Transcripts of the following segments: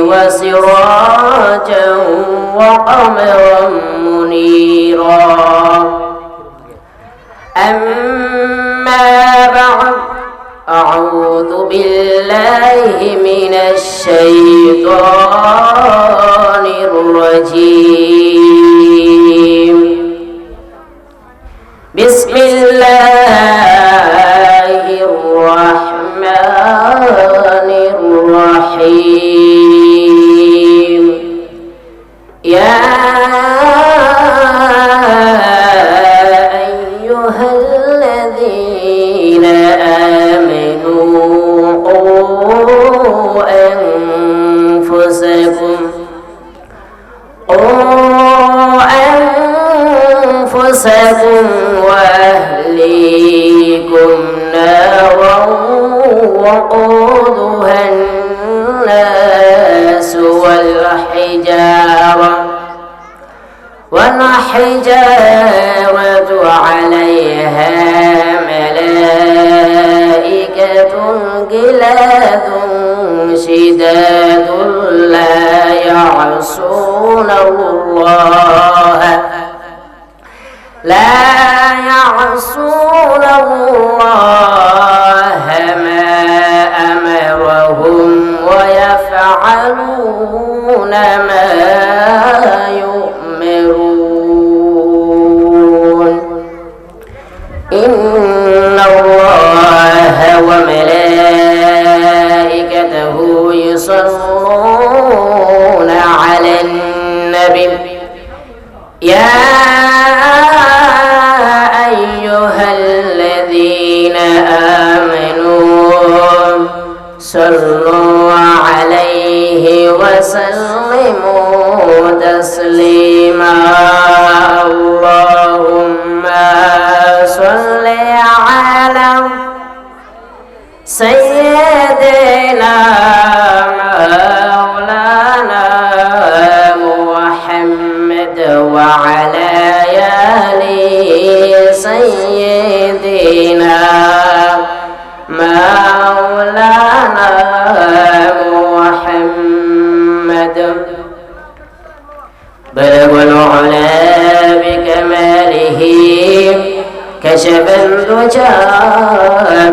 وسراجا وقمرا منيرا. أما بعد أعوذ بالله من الشيطان الرجيم. وقودها الناس والحجارة والحجارة عليها ملائكة غلاظ شداد لا يعصون الله لا يعصون الله أمرهم ويفعلون ما كشف الدجى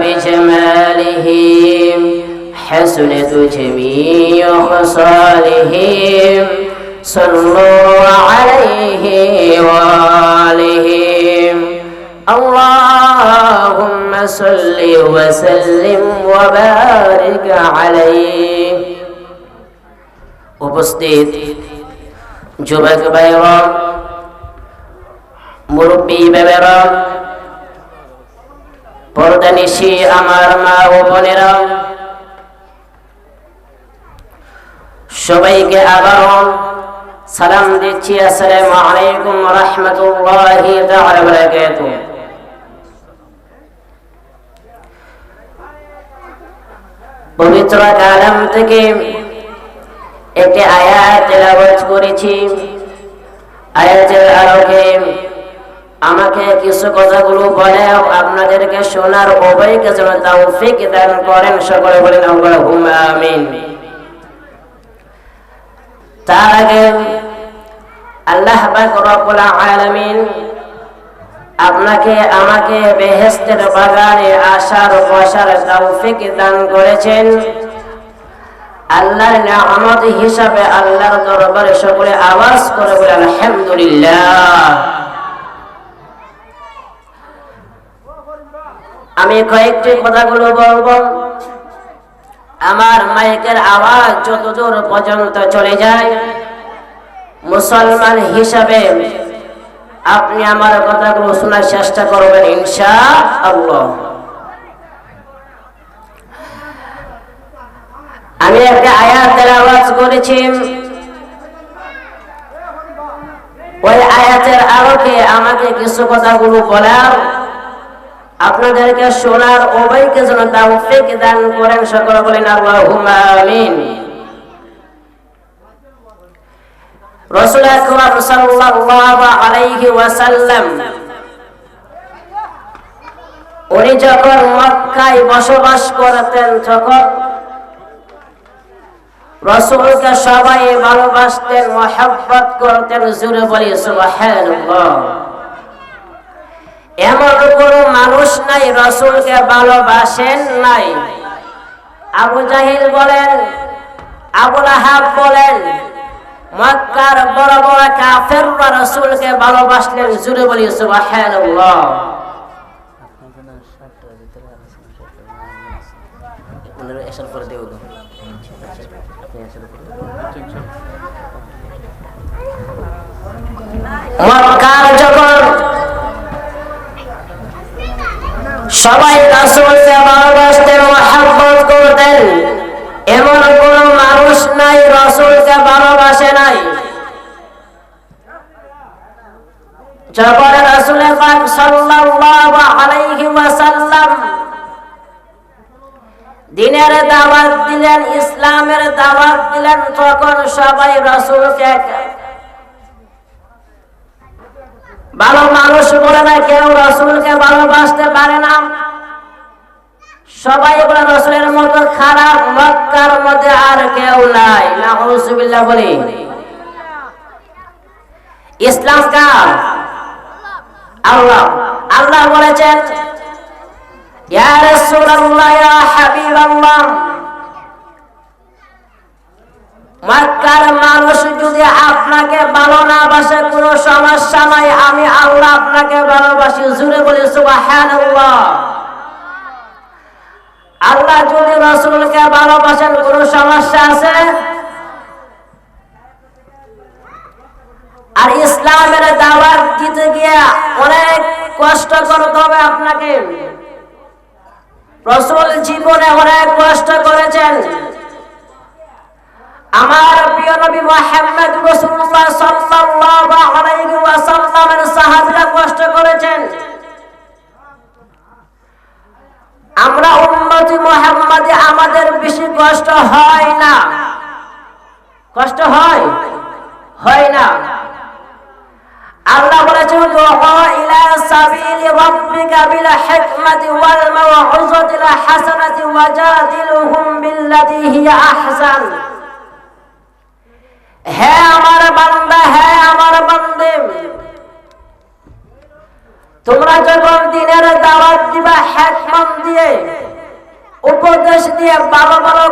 بجماله حسنت جميع خصاله صلوا عليه وآله اللهم صل وسلم وبارك عليه উপস্থিত যুবক ভাইরা মুরব্বী বেবেরা পর্দা নিশি আমার মা ও বোনেরা। সবাইকে আবার সালাম দিচ্ছি, আসসালামু আলাইকুম রহমতুল্লাহি তাআলা বারাকাতুহু। পবিত্র কালাম থেকে একটি আয়াত তেলাওয়াত করেছি। আয়াতের আলোকে আমাকে কিছু কথাগুলো বলে আপনাদেরকে শোনার উভয়কে যেন তৌফিক দান করেন, সকলে বলেন আমিন। তার আগে আল্লাহ পাক আপনাকে, আমাকে বেহেস্তের বাগানে আসার বসার তৌফিক দান করেছেন। আল্লাহর নিয়ামত হিসাবে আল্লাহর দরবারে সকলে আওয়াজ করে বলে আলহামদুলিল্লাহ। আমি কয়েকটি কথাগুলো বলব। আমার মাইকের আওয়াজ যতদূর পর্যন্ত চলে যায়, মুসলমান হিসাবে আপনি আমার কথাগুলো শোনার চেষ্টা করবেন ইনশা আল্লাহ আমি একটা আয়াতের আওয়াজ করেছি। ওই আয়াতের আলোকে আমাকে কিছু কথাগুলো বলার আপনাদেরকে শোনার উভয়কে যেন তাওফিক দান করেন সকলে বলেন আল্লাহুম্মা আমিন। আকরাম সাল্লাল্লাহু আলাইহি ওয়াসাল্লাম, উনি যখন মক্কায় বসবাস করতেন, তখন রসুলকে সবাই ভালোবাসতেন, মহাব্বত করতেন জুড়ে বলি সুবহানাল্লাহ। মানুষ নাই রসুলকে ভালোবাসেন নাই। আবু জাহিল বলেন আবুল আহাব বলেন মক্কার বড় বড় কাফেররা রসুলকে ভালোবাসলেন জুড়ে বলি সুবহানাল্লাহ। মক্কার যখন সবাই রাসূলকে ভালোবাসতেন মহাব্বত করতেন। এমন কোন মানুষ নাই, রাসূলকে ভালোবাসে নাই। যখন রাসূল পাক সাল্লাল্লাহু আলাইহি ওয়াসাল্লাম দিনের দাওয়াত দিলেন, ইসলামের দাওয়াত দিলেন, তখন সবাই রাসূলকে ভালো মানুষ বলে না কেউ রসুলকে ভালোবাসতে পারে না। সবাই বলে রসুলের মতো খারাপ, মক্কার মধ্যে আর কেউ নাই। না বলি। ইসলাম কার? আল্লাহ। আল্লাহ বলেছেন, ইয়া রাসূলুল্লাহ, ইয়া হাবিবাল্লাহ। মক্কার মানুষ যদি আপনাকে ভালো না বাসে, কোনো সমস্যা নাই। আমি আল্লাহ আপনাকে ভালোবাসি। জুড়ে বলি, সুবহানাল্লাহ। আল্লাহ যদি রসুলকে ভালোবাসেন, কোনো সমস্যা আছে? আর ইসলামের দাওয়াত দিতে গিয়ে অনেক কষ্ট করতে হবে আপনাকে। রসুল জীবনে অনেক কষ্ট করেছেন। আমার প্রিয় নবী মুহাম্মদ রাসূলুল্লাহ সাল্লাল্লাহু আলাইহি ওয়াসাল্লামের সাহাবীরা কষ্ট করেছেন। আমরা উম্মতি মুহাম্মাদে আমাদের বেশি কষ্ট হয় না। কষ্ট হয়? হয় না। আল্লাহ বলেছেন দুআ ইলা সাবিলি রাব্বিকা বিল হিকমাতি ওয়াল মাওউযাতিল হাসানাতি ওয়াজাদিলহুম বিল্লাতি হিয়া আহসান। হ্যাঁ আমার হ্যাঁ তোমরা যখন দিনের দাওয়াত দিবা দিয়ে, উপদেশ দিয়ে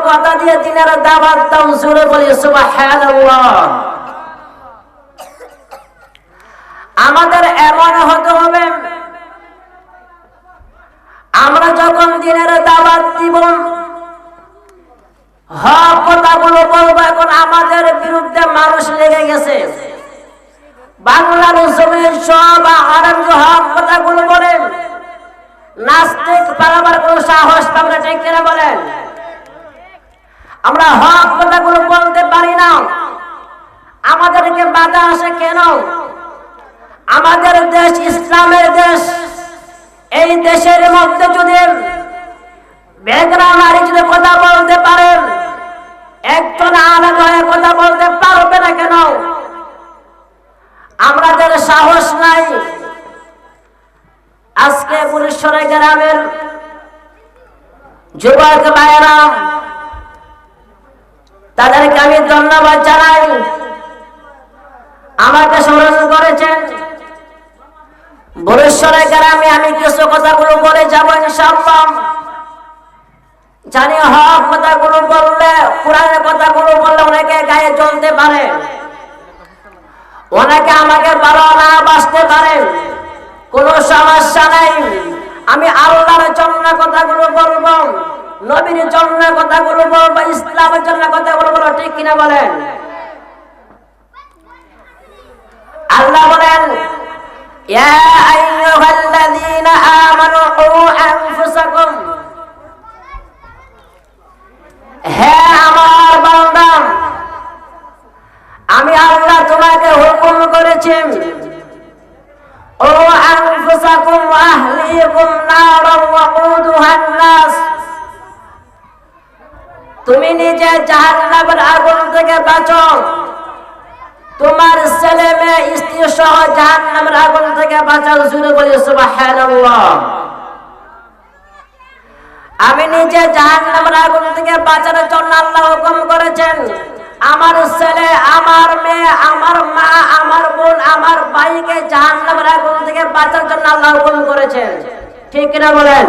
কথা দিয়ে দিনের দাওয়াত দাও, জোরে বলি আমাদের এমন হতে হবে, আমরা যখন দিনের দাওয়াত দিব, হক কথাগুলো বলব মানুষ লেগে গেছে। বাংলার জমির সব আরাম হক কথাগুলো বলেন। নাস্তিক পালাবার কোন সাহস ঠিক কিনা বলেন? আমরা হক কথাগুলো বলতে পারি না। আমাদেরকে বাধা আসে কেন? আমাদের দেশ ইসলামের দেশ। এই দেশের মধ্যে যদি বেগরা নারী যদি কথা বলতে পারেন একজন আলাদা কথা বলতে না কেন? আমাদের সাহস নাই। আজকে গ্রামের যুবক তাদেরকে আমি ধন্যবাদ জানাই। আমাকে স্মরণ করেছেন। বরেশ্বরের গ্রামে আমি কিছু কথাগুলো বলে যাব ইনশাআল্লাহ। জানি হক কথাগুলো বললে, কোরআনের কথাগুলো বললে অনেকে গায়ে জ্বলতে পারে। অনেকে আমাকে ভালো না বাঁচতে পারে। কোনো সমস্যা নাই। আমি আল্লাহর জন্য কথাগুলো বলব, নবীর জন্য কথাগুলো বলব, ইসলামের জন্য কথাগুলো বলব, ঠিক কিনা বলেন? আল্লাহ বলেন يا নিজে জাহান্নামের আগুন থেকে বাঁচো। তোমার ছেলে মেয়ে, স্ত্রী সহ জাহান্নামের আগুন থেকে বাঁচাও। শুরু বলি, সুবহানাল্লাহ। আমি নিজে জাহান্নামের আগুন থেকে বাঁচানোর জন্য আল্লাহ হুকুম করেছেন। আমার ছেলে, আমার মেয়ে, আমার মা, আমার বোন, আমার ভাইকে জাহান্নামের আগুন থেকে বাঁচার জন্য আল্লাহ হুকুম করেছেন। ঠিক কিনা বলেন?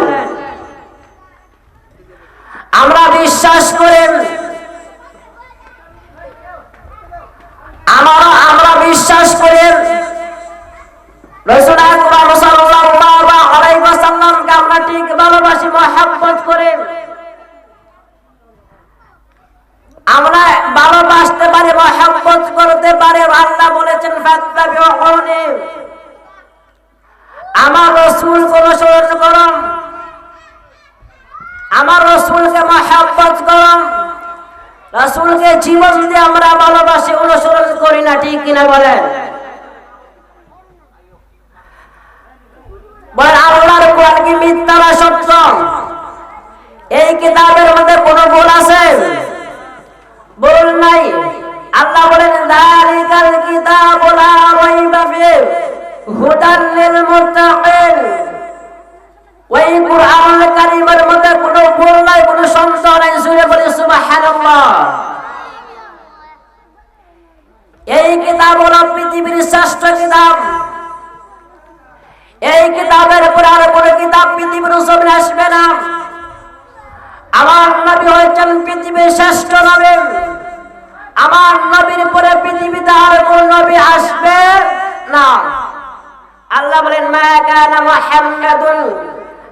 আমরা বিশ্বাস করেন আমরা আমরা বিশ্বাস করেন রসুল আকরাম সাল্লাল্লাহু আলাইহি ওয়াসাল্লামকে আমরা ঠিক ভালোবাসি, মহব্বত করে। আমরা ভালোবাসতে পারি, মহব্বত করতে পারি। আল্লাহ বলেছেন ফাত্তাবিউনি আমার রসুল অনুসরণ করুন আমার রসুলকে মহব্বত করুন রসুলকে জীবন দিয়ে আমরা ভালোবাসি, অনুসরণ করি না, ঠিক কিনা বল আল্লাহর কোরআন কি মিথ্যা না সত্য? এই কিতাবের মধ্যে কোনো ভুল আছে? ভুল নাই। আল্লাহ বলেন যালিকাল কিতাবু লা রাইবা ফিহি, হুদান লিল মুত্তাকিন। ওই কোরআনুল কারীমের মধ্যে কোনো ভুল নাই, কোনো সংশয় নাই সুরে বলি সুবহানাল্লাহ। এই কিতাব হলো পৃথিবীর শ্রেষ্ঠ কিতাব। এই কিতাবের উপরে আর কোনো কিতাব পৃথিবীর জমিনে আসবে না। আমার নবী হচ্ছেন পৃথিবীর শ্রেষ্ঠ নবী। আমার নবীর পরে পৃথিবীতে আর কোন নবী আসবে না। আল্লাহ বলেন, মা কানা মুহাম্মাদুন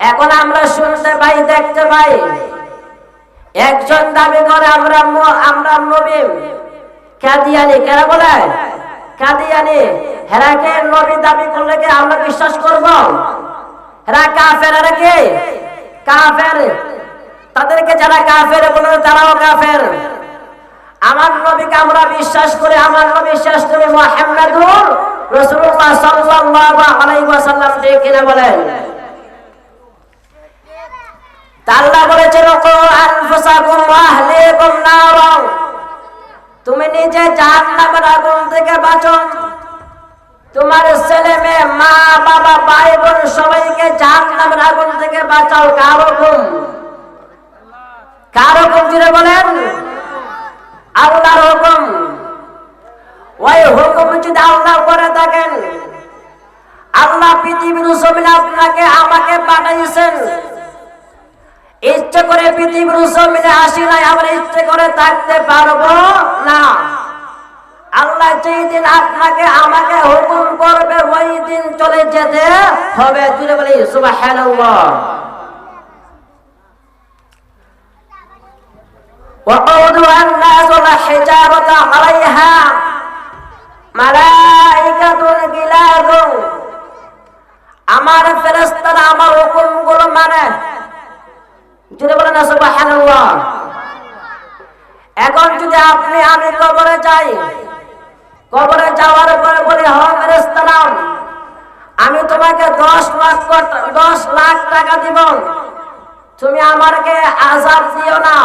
এখন আমরা শুনতে পাই, দেখতে পাই। একজন দাবি করে, আমরা আমরা নবী কাদিয়ানি, কেন বলে? কাদিয়ানি হেরাকে নবী দাবি করলে কি আমরা বিশ্বাস করব? হেরা কাফের এরা কে? কাফের। তাদেরকে যারা কাফের বলে, তারাও কাফের। আমার নবীকে আমরা বিশ্বাস করে, আমার নবী শেষ নবী মুহাম্মাদুর রাসূলুল্লাহ সাল্লাল্লাহু আলাইহি ওয়াসাল্লাম, ঠিক কিনা বলেন? আল্লাহ বলেছেন তুমি নিজে জাহান্নামের আগুন থেকে বাঁচো। তোমার ছেলে মেয়ে, মা, বাবা ভাই বোন সবাইকে জাহান্নামের আগুন থেকে বাঁচাও। কার হুকুম কার হুকুম জুড়ে বলেন? আল্লাহর হুকুম। ওই হুকুম যদি আল্লাহ করে থাকেন, আল্লাহ পৃথিবীর জমিনে আপনাকে, আমাকে পাঠাইছেন ইচ্ছে করে পৃথিবীর জমিনে আসি নাই আমরা ইচ্ছে করে থাকতে পারবো না আল্লাহ যেই দিন আপনাকে আমাকে হুকুম করবে ওই দিন চলে যেতে হবে তুলে বলি সুবহানাল্লাহ وقودها الناس والحجارة عليها ملائكة غلاظ আমার ফেরেশতারা আমার হুকুমগুলো মানে জুড়ে বলেন না, সুবহানাল্লাহ। এখন যদি আপনি আমি কবরে যাই, কবরে যাওয়ার পরে বলি হ আমি তোমাকে দশ লাখ দশ লাখ টাকা দিব। তুমি আমাকে আজাব দিও না।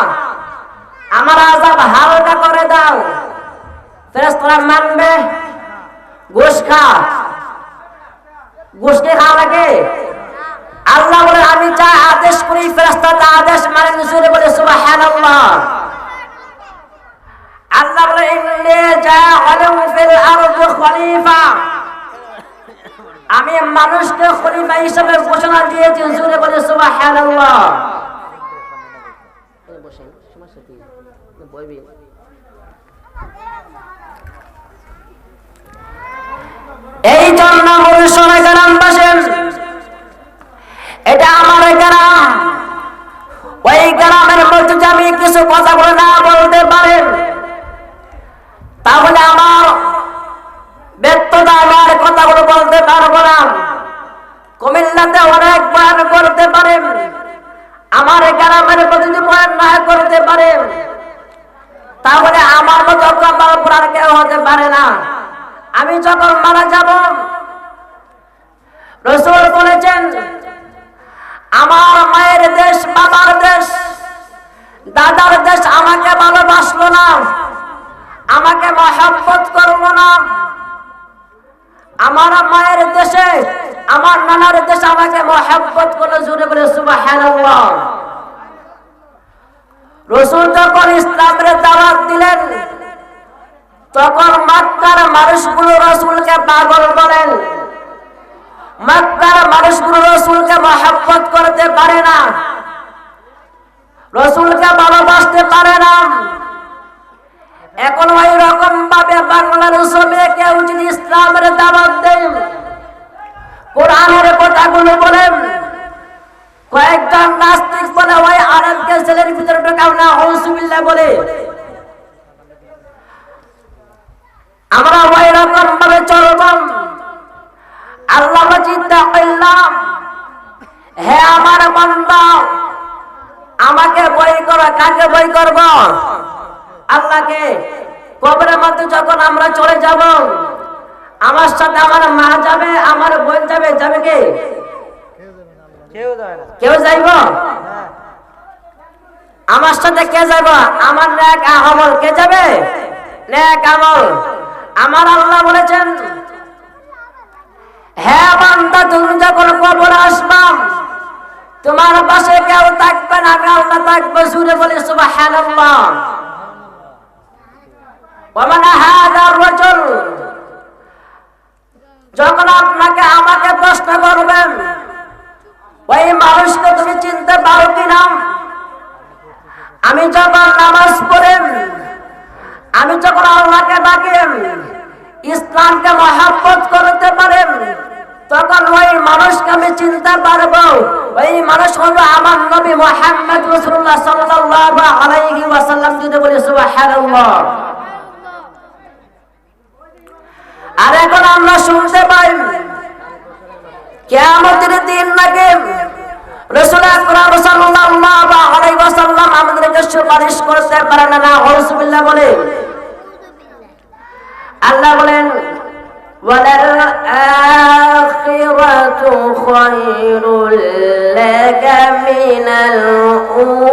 আমার আজাব হালকা করে দাও। ফেরেশতারা মানবে? ঘুষ খা। খাওয়া লাগে? আল্লাহ বলে, আমি যা আদেশ করি ফেরেশতা আল্লাহ বলে ফিল খলিফা। আমি মানুষকে খলিফা হিসেবে ঘোষণা দিয়েছি, জোরে বলে, সুবহানাল্লাহ। এই জন্য হল গ্রাম বাসেন। এটা আমার গ্রাম। কিছু কথা বলে না বলতে পারেন তাহলে আমার ব্যর্থতা, আমার কথাগুলো বলতে পারব না। কুমিল্লাতে অনেক বয়ান করতে পারেন আমার গ্রামের প্রতিটি বয়ান না করতে পারেন তাহলে আমার মতো কপাল পুরার কেউ হতে পারে না। আমি যখন মারা যাব, রসুল বলেছেন আমার মায়ের দেশ, বাবার দেশ। দাদার দেশ আমাকে ভালোবাসলো না। আমাকে মহাব্বত করব না। আমার মায়ের দেশে, আমার নানার দেশে আমাকে মহাব্বত করে জুড়ে বলে সুবহানাল্লাহ। রসুল যখন ইসলামের দাওয়াত দিলেন, তখন মক্কার মানুষগুলো রসুলকে পাগল বলেন। মক্কার মানুষগুলো রসুলকে মহাব্বত করতে পারে না। রসুলকে ভালোবাসতে পারে না। এখন ওই রকম ভাবে বাংলার জমিনে কেউ যদি ইসলামের দাওয়াত দেন কোরআনের কথাগুলো বলেন, কয়েকজন নাস্তিক বলে ওই আরেককে ছেলের ভিতরে ঢোকাও না হৌসুবিল্লা বলে। আমরা ওই রকম ভাবে চলব। আল্লাহ চিন্তা করলাম হে আমার বান্দা আমাকে বই করো কাকে বই করব? আল্লাহকে কবরের মধ্যে যখন আমরা চলে যাব আমার সাথে আমার মা যাবে আমার বোন যাবে যাবে কে? কেউ যাইব? আমার সাথে কে যাব? আমার নেক আমল কে যাবে? নেক আমল। আমার আল্লাহ বলেছেন হ্যাঁ বান্দা তুমি যখন কবর আসবাম তোমার পাশে কেউ থাকবে না আমি আল্লাহ থাকবে সুরে বলে সুবহানাল্লাহ ومن هذا الرجل যখন আপনাকে আমাকে প্রশ্ন করবেন ওই মানুষকে তুমি চিনতে পারো কিনা আমি যখন নামাজ পড়েন আমি যখন আল্লাহকে ডাকেন ইসলামকে মহাব্বত করতে পারেন তখন ওই মানুষকে আমি চিনতে পারব। ওই মানুষ হলো আমার নবী মোহাম্মদ রসুল্লাহ সাল্লাল্লাহু আলাইহি ওয়াসাল্লাম সুবহানাল্লাহ। আর এখন আমরা শুনতে পাই, কেয়ামতের দিন নাকি রসুল আকরাম সাল্লাল্লাহু আলাইহি ওয়াসাল্লাম আমাদেরকে সুপারিশ করতে পারে না না আউযুবিল্লাহ বলে। আল্লাহ বলেন وللآخرة خير لك من الأولى.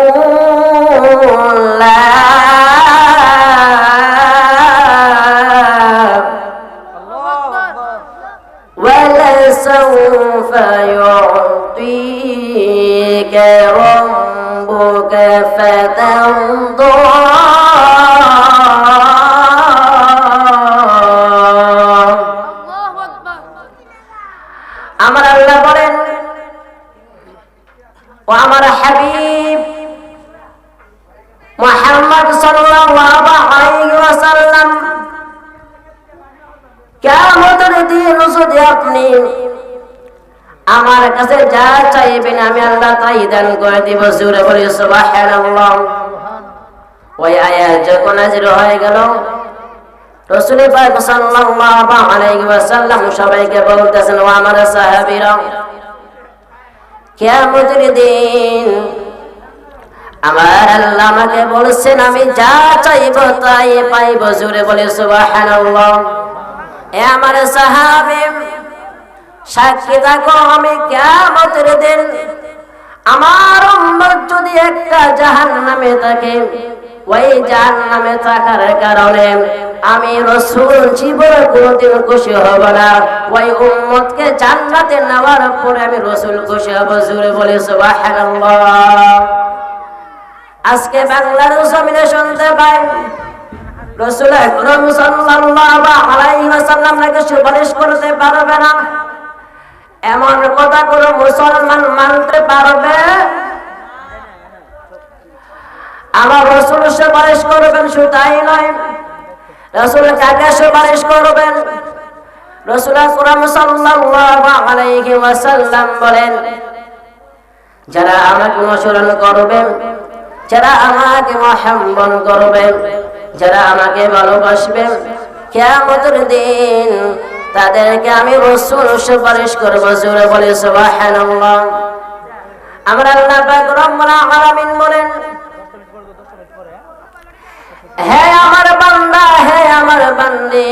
আমার কাছে যা চাইবেন আমি আল্লাহ তাই দান করে দিব, জোরে বলি সুবহানাল্লাহ। ওই আয়াত যখন হাজির হয়ে গেল সবাইকে বলতেছেন, ও আমার আল্লাহ বলছেন, আমি যা চাইব তাই পাইব, জোরে বলে সুবহানাল্লাহ। এ আমার সাহাবী সাক্ষী থাকো আমি কিয়ামতের দিন। আমার উম্মত যদি একটা জাহান্নামে থাকে, ওই জাহান্নামে থাকার কারণে আমি রসুল জীবনে কোনোদিন খুশি হব না। ওই উম্মতকে জান্নাতে নেওয়ার পরে আমি রসুল খুশি হব জুড়ে বলে আজকে বাংলার জমিনে শুনতে পাই, রসুল আকরাম সাল্লাল্লাহু আলাইহি ওয়াসাল্লাম নাকি সুপারিশ করতে পারবে না। এমন কথা কোন মুসলমান মানতে পারবে? আমার রসুল সুপারিশ করবেন শুধু তাই নয়। রসুল কাকে সুপারিশ করবেন? যারা আমাকে অনুসরণ করবেন যারা আমাকে মহাম্বন করবে, যারা আমাকে ভালোবাসবে কেমতের দিন তাদেরকে আমি রসুল সুপারিশ করব, জোরে বলে বলেন, হে আমার বান্দা, হে আমার বান্দি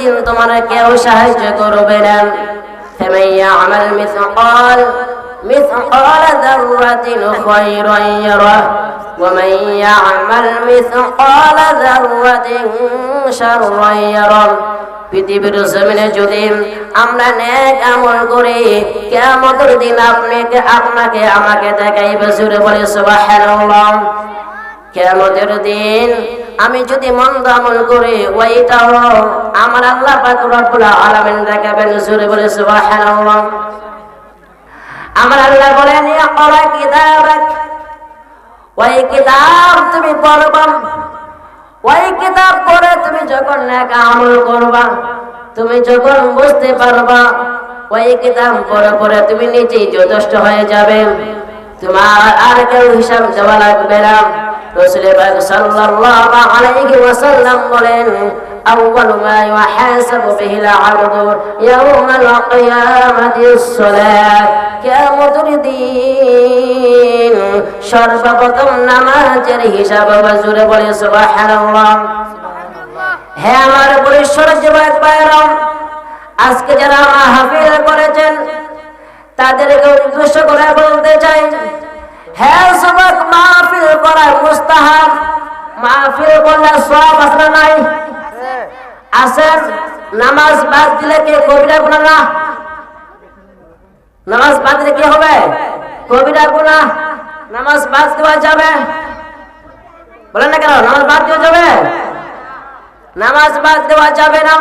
দিন তোমার কেউ সাহায্য করবে না। ফামাইয়া আমাল مثقال ذرة خيرا يره ومن يعمل مثقال ذرة شرا يره পৃথিবীর জমিনে যদি আমরা নেক আমল করি কেমতের দিন আপনাকে আপনাকে আমাকে দেখাইবে জুড়ে বলে সুবহানাল্লাহ কেমতের দিন আমি যদি মন্দ আমল করি ওইটাও আমার আল্লাহ পাক রব্বুল আলামিন দেখাবেন জোরে বলে সুবহানাল্লাহ আমার আল্লাহ বলেন ওই কিতাব তুমি পড়বা। ওই কিতাব পড়ে তুমি যখন এক আমল করবা, তুমি যখন বুঝতে পারবা, ওই কিতাব পড়ে পড়ে তুমি নিজেই যথেষ্ট হয়ে যাবে। তোমার আর কেউ হিসাব দেওয়া লাগবে না। আল্লাহ বলেন কেমতের দিন সর্বপ্রথম নামাজের হিসাব জুড়ে বলে সুবহানাল্লাহ। হে আমার পরিশ্বর যুবক ভাইরাম আজকে যারা মাহফিল করেছেন তাদেরকে উদ্দেশ্য করে বলতে চাই হ্যাঁ যুবক মাহফিল করা মুস্তাহাব মাহফিল করলে সব আসলে নাই? আসেন নামাজ বাদ দিলে কে কবিরা গুণা না? নামাজ বাদ দিলে কি হবে কবিরা গুণা নামাজ বাদ দেওয়া যাবে বলেন না কেন নামাজ বাদ দেওয়া যাবে নামাজ বাদ দেওয়া যাবে না